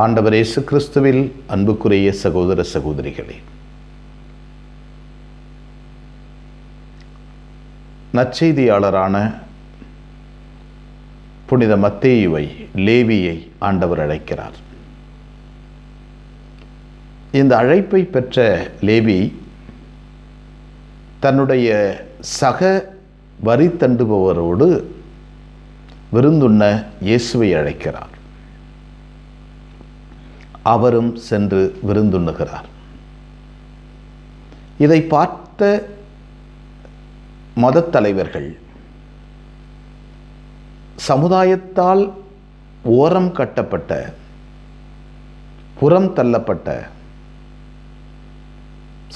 ஆண்டவர் இயேசு கிறிஸ்துவில் அன்புக்குரிய சகோதர சகோதரிகளே நற்செய்தியாளரான புனித மத்தேயுவை லேவியை ஆண்டவர் அழைக்கிறார். இந்த அழைப்பை பெற்ற லேவி தன்னுடைய சக வரி தண்டுபவரோடு விருந்துண்ண இயேசுவை அழைக்கிறார். அவரும் சென்று விருந்துண்ணுகிறார். இதை பார்த்த மதத்தலைவர்கள் சமுதாயத்தால் ஓரம் கட்டப்பட்ட புறம் தள்ளப்பட்ட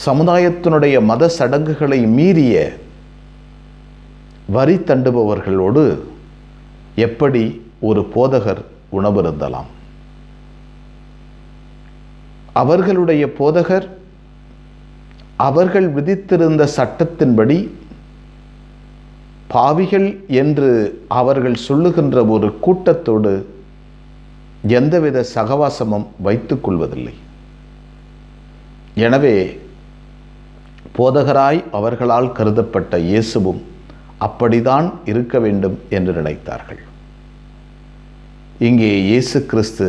சமுதாயத்தினுடைய மத சடங்குகளை மீறிய வரி தண்டுபவர்களோடு எப்படி ஒரு போதகர் உணவிருந்தலாம் அவர்களுடைய போதகர் அவர்கள் விதித்திருந்த சட்டத்தின்படி பாவிகள் என்று அவர்கள் சொல்லுகின்ற ஒரு கூட்டத்தோடு எந்தவித சகவாசமும் வைத்துக் கொள்வதில்லை. எனவே போதகராய் அவர்களால் கருதப்பட்ட இயேசுவும் அப்படிதான் இருக்க வேண்டும் என்று நினைத்தார்கள். இங்கே இயேசு கிறிஸ்து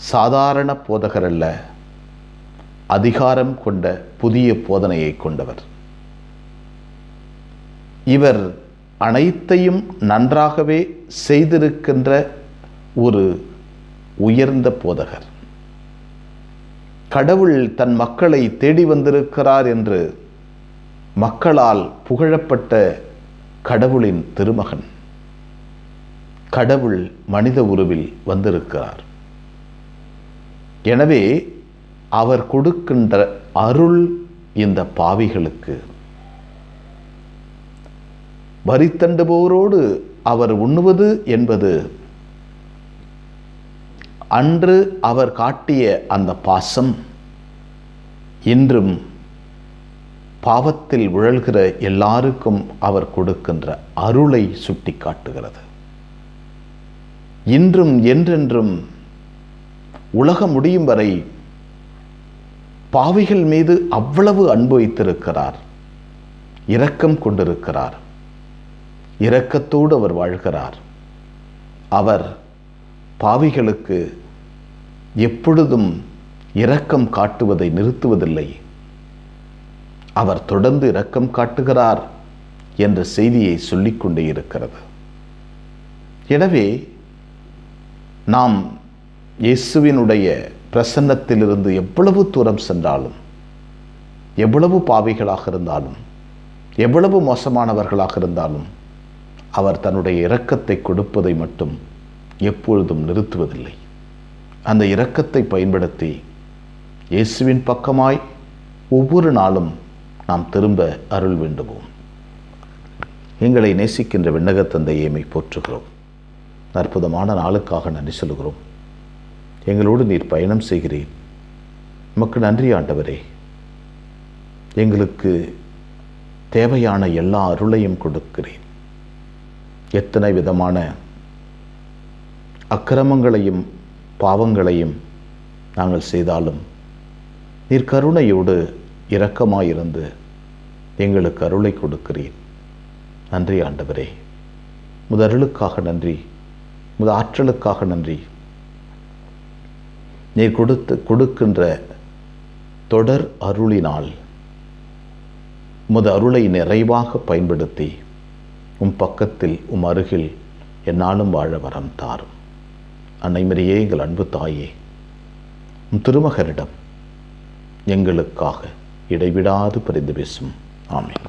சாதாரண போதகர் அல்ல அதிகாரம் கொண்ட புதிய போதனையை கொண்டவர். இவர் அனைத்தையும் நன்றாகவே செய்திருக்கின்ற ஒரு உயர்ந்த போதகர். கடவுள் தன் மக்களை தேடி வந்திருக்கிறார் என்று மக்களால் புகழப்பட்ட கடவுளின் திருமகன். கடவுள் மனித உருவில் வந்திருக்கிறார். எனவே அவர் கொடுக்கின்ற அருள் இந்த பாவிகளுக்கு. வரித்தண்டுபவரோடு அவர் உண்ணுவது என்பது அன்று அவர் காட்டிய அந்த பாசம் இன்றும் பாவத்தில் உழல்கிற எல்லாருக்கும் அவர் கொடுக்கின்ற அருளை சுட்டி காட்டுகிறது இன்றும் என்றென்றும் உலகம் முடியும் வரை பாவிகள் மீது அவ்வளவு அன்பு வைத்திருக்கிறார். இரக்கம் கொண்டிருக்கிறார். இரக்கத்தோடு அவர் வாழ்கிறார். அவர் பாவிகளுக்கு எப்பொழுதும் இரக்கம் காட்டுவதை நிறுத்துவதில்லை. அவர் தொடர்ந்து இரக்கம் காட்டுகிறார் என்ற செய்தியை சொல்லிக்கொண்டே இருக்கிறது. எனவே நாம் இயேசுவினுடைய பிரசன்னத்திலிருந்து எவ்வளவு தூரம் சென்றாலும் எவ்வளவு பாவிகளாக இருந்தாலும் எவ்வளவு மோசமானவர்களாக இருந்தாலும் அவர் தன்னுடைய இரக்கத்தை கொடுப்பதை மட்டும் எப்பொழுதும் நிறுத்துவதில்லை. அந்த இரக்கத்தை பயன்படுத்தி இயேசுவின் பக்கமாய் ஒவ்வொரு நாளும் நாம் திரும்ப அருள் வேண்டுவோம். எங்களை நேசிக்கின்ற விண்ணகத்தந்தையைமை போற்றுகிறோம் அற்புதமான நாளுக்காக நன்றி சொல்கிறோம் எங்களோடு நீர் பயணம் செய்கிறேன் நமக்கு நன்றி ஆண்டவரே. எங்களுக்கு தேவையான எல்லா அருளையும் கொடுக்கிறேன் எத்தனை விதமான அக்கிரமங்களையும் பாவங்களையும் நாங்கள் செய்தாலும் நீர் கருணையோடு இரக்கமாயிருந்து எங்களுக்கு அருளை கொடுக்கிறேன் நன்றி ஆண்டவரே. முத அருளுக்காக நன்றி முத ஆற்றலுக்காக நன்றி. நீ கொடுத்து கொடுக்கின்ற தொடர் அருளினால் உமது அருளை நிறைவாக பயன்படுத்தி உம் பக்கத்தில் உம் அருகில் என்னாலும் வாழ வரம் தாரும். அன்னைமரியே எங்கள் அன்பு தாயே உம் திருமகரிடம் எங்களுக்காக இடைவிடாது பரிந்து பேசும். ஆமென்.